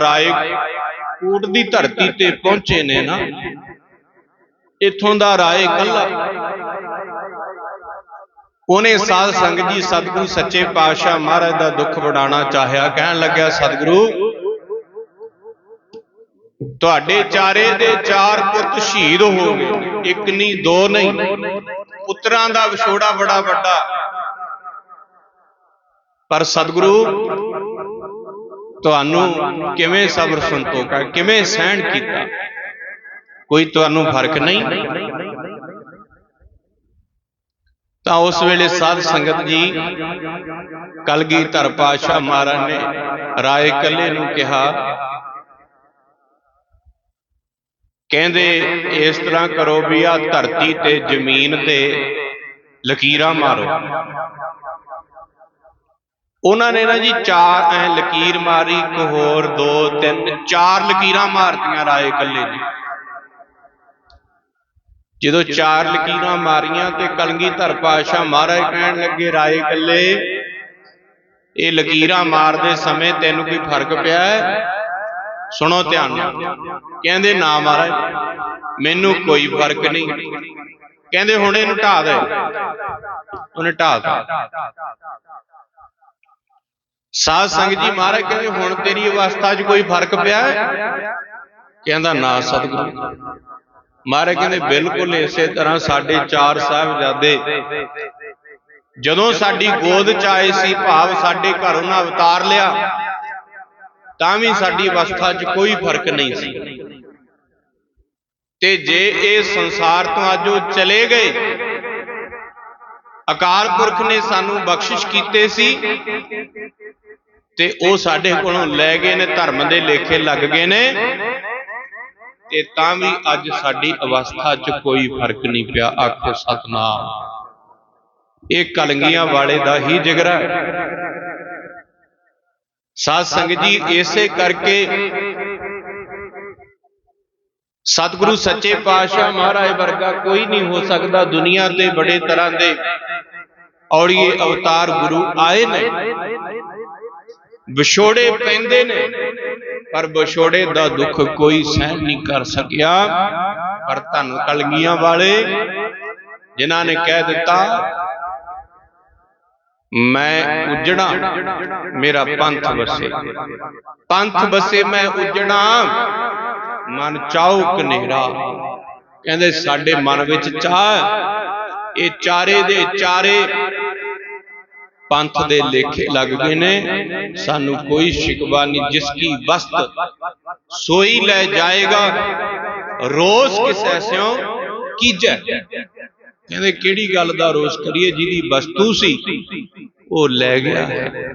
ਰਾਏ ਦੀ ਧਰਤੀ ਤੇ ਪਹੁੰਚੇ ਨੇ ਨਾ। ਇਥੋਂ ਦਾ ਰਾਏ ਕੱਲਾ ਉਹਨੇ ਸਾਧ ਸੰਗਤ ਜੀ, ਸਤਿਗੁਰੂ ਸੱਚੇ ਪਾਤਸ਼ਾਹ ਮਹਾਰਾਜ ਦਾ ਦੁੱਖ ਵਡਾਣਾ ਚਾਹਿਆ। ਕਹਿਣ ਲੱਗਿਆ, ਸਤਿਗੁਰੂ, ਤੁਹਾਡੇ ਚਾਰੇ ਦੇ ਚਾਰ ਪੁੱਤ ਸ਼ਹੀਦ ਹੋ ਗਏ ਇੱਕ ਨਹੀਂ, ਦੋ ਨਹੀਂ। ਪੁੱਤਰਾਂ ਦਾ ਵਿਛੋੜਾ ਬੜਾ ਵੱਡਾ। ਪਰ ਸਤਿਗੁਰੂ ਤੁਹਾਨੂੰ ਕਿਵੇਂ ਸਬਰ ਸੰਤੋਖ ਕਿਵੇਂ ਸਹਿਣ ਕੀਤਾ? ਕੋਈ ਤੁਹਾਨੂੰ ਫ਼ਰਕ ਨਹੀਂ? ਤਾਂ ਉਸ ਵੇਲੇ ਸਾਧ ਸੰਗਤ ਜੀ ਕਲਗੀਧਰ ਪਾਤਸ਼ਾਹ ਮਹਾਰਾਜ ਨੇ ਰਾਏ ਕੱਲੇ ਨੂੰ ਕਿਹਾ ਕਹਿੰਦੇ ਇਸ ਤਰ੍ਹਾਂ ਕਰੋ ਵੀ ਆ ਧਰਤੀ ਤੇ ਜ਼ਮੀਨ ਤੇ ਲਕੀਰਾਂ ਮਾਰੋ। ਉਹਨਾਂ ਨੇ ਨਾ ਜੀ ਚਾਰ ਐ ਲਕੀਰ ਮਾਰੀ, ਇੱਕ ਹੋਰ, ਦੋ, ਤਿੰਨ, ਚਾਰ ਲਕੀਰਾਂ ਮਾਰਤੀਆਂ ਰਾਏ ਕੱਲੇ ਨੇ। ਜਦੋਂ ਚਾਰ ਲਕੀਰਾਂ ਮਾਰੀਆਂ ਤੇ ਕਲਗੀਧਰ ਪਾਤਸ਼ਾਹ ਮਹਾਰਾਜ ਕਹਿਣ ਲੱਗੇ, ਰਾਏ ਕੱਲੇ ਇਹ ਲਕੀਰਾਂ ਮਾਰਦੇ ਸਮੇਂ ਤੈਨੂੰ ਕੋਈ ਫ਼ਰਕ ਪਿਆ ਸੁਣੋ ਧਿਆਨ ਨਾਲ। ਕਹਿੰਦੇ, ਨਾ ਮਹਾਰਾਜ, ਮੈਨੂੰ ਕੋਈ ਫ਼ਰਕ ਨਹੀਂ। ਕਹਿੰਦੇ, ਹੁਣ ਇਹਨੂੰ ਢਾ ਦੇ। ਉਹਨੇ ਢਾ ਸਾਧ ਸੰਗਤ ਜੀ ਮਹਾਰਾਜ ਕਹਿੰਦੇ ਹੁਣ ਤੇਰੀ ਅਵਸਥਾ 'ਚ ਕੋਈ ਫ਼ਰਕ ਪਿਆ? ਹੈ ਕਹਿੰਦਾ ਨਾ ਸਤਿਗੁਰੂ। ਮਹਾਰਾਜ ਕਹਿੰਦੇ ਬਿਲਕੁਲ ਇਸੇ ਤਰ੍ਹਾਂ ਸਾਡੇ ਚਾਰ ਸਾਹਿਬਜ਼ਾਦੇ ਜਦੋਂ ਸਾਡੀ ਗੋਦ 'ਚ ਆਏ ਸੀ ਭਾਵ ਸਾਡੇ ਘਰ ਉਹਨਾਂ ਅਵਤਾਰ ਲਿਆ ਤਾਂ ਵੀ ਸਾਡੀ ਅਵਸਥਾ 'ਚ ਕੋਈ ਫ਼ਰਕ ਨਹੀਂ ਸੀ। ਤੇ ਜੇ ਇਹ ਸੰਸਾਰ ਤੋਂ ਅੱਜ ਉਹ ਚਲੇ ਗਏ। ਅਕਾਲ ਪੁਰਖ ਨੇ ਸਾਨੂੰ ਬਖਸ਼ਿਸ਼ ਕੀਤੇ ਸੀ। ਤੇ ਉਹ ਸਾਡੇ ਕੋਲੋਂ ਲੈ ਗਏ ਨੇ ਧਰਮ ਦੇ ਲੇਖੇ ਲੱਗ ਗਏ ਨੇ। ਤੇ ਤਾਂ ਵੀ ਅੱਜ ਸਾਡੀ ਅਵਸਥਾ 'ਚ ਕੋਈ ਫ਼ਰਕ ਨਹੀਂ ਪਿਆ। ਆਖੋ ਸਤਨਾਮ। ਇਹ ਕਲੰਗੀਆਂ ਵਾਲੇ ਦਾ ਹੀ ਜਿਗਰਾ ਹੈ। ਸਾਧ ਸੰਗਤ ਜੀ ਇਸੇ ਕਰਕੇ ਸਤਿਗੁਰੂ ਸੱਚੇ ਪਾਤਸ਼ਾਹ ਮਹਾਰਾਜ ਵਰਗਾ ਕੋਈ ਨਹੀਂ ਹੋ ਸਕਦਾ ਦੁਨੀਆ ਤੇ ਬੜੇ ਤਰ੍ਹਾਂ ਦੇ ਔੜੀਏ ਅਵਤਾਰ ਗੁਰੂ ਆਏ ਨੇ। ਵਿਛੋੜੇ ਪੈਂਦੇ ਨੇ, ਪਰ ਵਿਛੋੜੇ ਦਾ ਦੁੱਖ ਕੋਈ ਸਹਿਣ ਨਹੀਂ ਕਰ ਸਕਿਆ। ਪਰ ਧੰਨ ਕਲਗੀਆਂ ਵਾਲੇ, ਜਿਨ੍ਹਾਂ ਨੇ ਕਹਿ ਦਿੱਤਾ, ਮੈਂ ਉਜੜਾ ਮੇਰਾ ਪੰਥ ਵਸੇ। ਪੰਥ ਵਸੇ ਮੈਂ ਉਜੜਾ ਮਨ ਚਾਹੋ ਕਨੇਰਾ ਕਹਿੰਦੇ, ਸਾਡੇ ਮਨ ਵਿੱਚ ਚਾਹ ਇਹ ਚਾਰੇ ਦੇ ਚਾਰੇ ਪੰਥ ਦੇ ਲੇਖੇ ਲੱਗ ਗਏ ਨੇ। ਸਾਨੂੰ ਕੋਈ ਸ਼ਿਕਵਾ ਨਹੀਂ ਜਿਸ ਕੀ ਵਸਤ ਸੋਈ ਲੈ ਜਾਏਗਾ। ਰੋਸ ਕਿਸ ਐਸਿਓ ਕੀਜੈ ਕਹਿੰਦੇ ਕਿਹੜੀ ਗੱਲ ਦਾ ਰੋਸ ਕਰੀਏ ਜਿਹਦੀ ਵਸਤੂ ਸੀ ਉਹ ਲੈ ਗਿਆ। ਹੈ